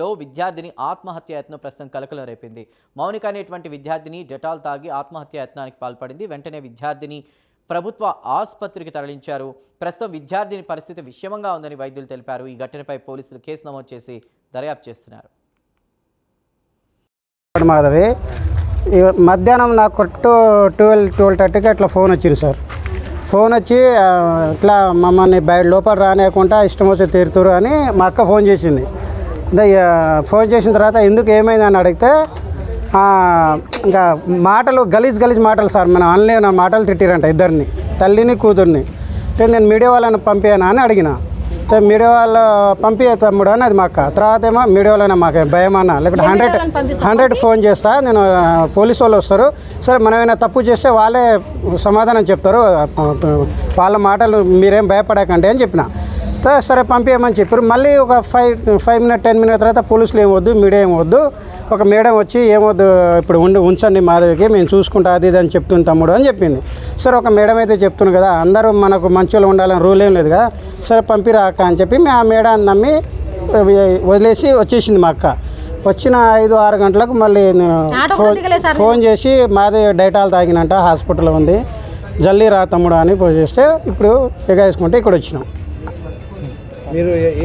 లో విద్యార్థిని ఆత్మహత్య యత్నం ప్రస్తుతం కలకలం రేపింది మౌనిక అనేటువంటి విద్యార్థిని డెటాల్ తాగి ఆత్మహత్య యత్నానికి పాల్పడింది. వెంటనే విద్యార్థిని ప్రభుత్వ ఆసుపత్రికి తరలించారు. ప్రస్తుతం విద్యార్థిని పరిస్థితి విషమంగా ఉందని వైద్యులు తెలిపారు. ఈ ఘటనపై పోలీసులు కేసు నమోదు చేసి దర్యాప్తు చేస్తున్నారు. మాధవి మధ్యాహ్నం నాకు టూ ట్వెల్వ్ ట్వెల్వ్ థర్టీకి అట్లా ఫోన్ వచ్చింది సార్. ఫోన్ వచ్చి ఇట్లా మమ్మల్ని బయట లోపల రానియకుండా ఇష్టం వచ్చి తీరుతురు అని మా అక్క ఫోన్ చేసింది. ఫోన్ చేసిన తర్వాత ఎందుకు ఏమైంది అని అడిగితే ఇంకా మాటలు గలీజ్ గలీజ్ మాటలు సార్ మనం అనలేని మాటలు తిట్టిరంట ఇద్దరిని తల్లిని కూతుర్ని. అంటే నేను మీడియా వాళ్ళని పంపానా అని అడిగిన. మీడియా వాళ్ళు పంపి తమ్ముడు అని అది మా అక్క తర్వాత ఏమో మీడియా వాళ్ళైనా మాకు భయం అన్న. లేకపోతే హండ్రెడ్ హండ్రెడ్ ఫోన్ చేస్తా నేను పోలీసు వాళ్ళు వస్తారు. సరే మనం ఏమైనా తప్పు చేస్తే వాళ్ళే సమాధానం చెప్తారు. వాళ్ళ మాటలు మీరేం భయపడకండి అని చెప్పిన. సరే పంపించమని చెప్పారు. మళ్ళీ ఒక five five minute ten minute తర్వాత పోలీసులు ఏం వద్దు మీడియా ఏం వద్దు ఒక మేడం వచ్చి ఏమొద్దు ఇప్పుడు ఉండి ఉంచండి మాధవికి మేము చూసుకుంటా అది ఇది అని చెప్తుంది తమ్ముడు అని చెప్పింది. సరే ఒక మేడం అయితే చెప్తుంది కదా అందరూ మనకు మంచిగా ఉండాలని రూల్ ఏం లేదు కదా. సరే పంపిరాక అని చెప్పి మేము ఆ మేడాన్ని నమ్మి వదిలేసి వచ్చేసింది మా అక్క. వచ్చిన ఐదు ఆరు గంటలకు మళ్ళీ ఫోన్ ఫోన్ చేసి మాది డైటాల్ తాగినంట హాస్పిటల్ ఉంది జల్దీ రా తమ్ముడు అని ఫోన్ చేస్తే ఇప్పుడు ఎగేసుకుంటే ఇక్కడ వచ్చినాం. మీరు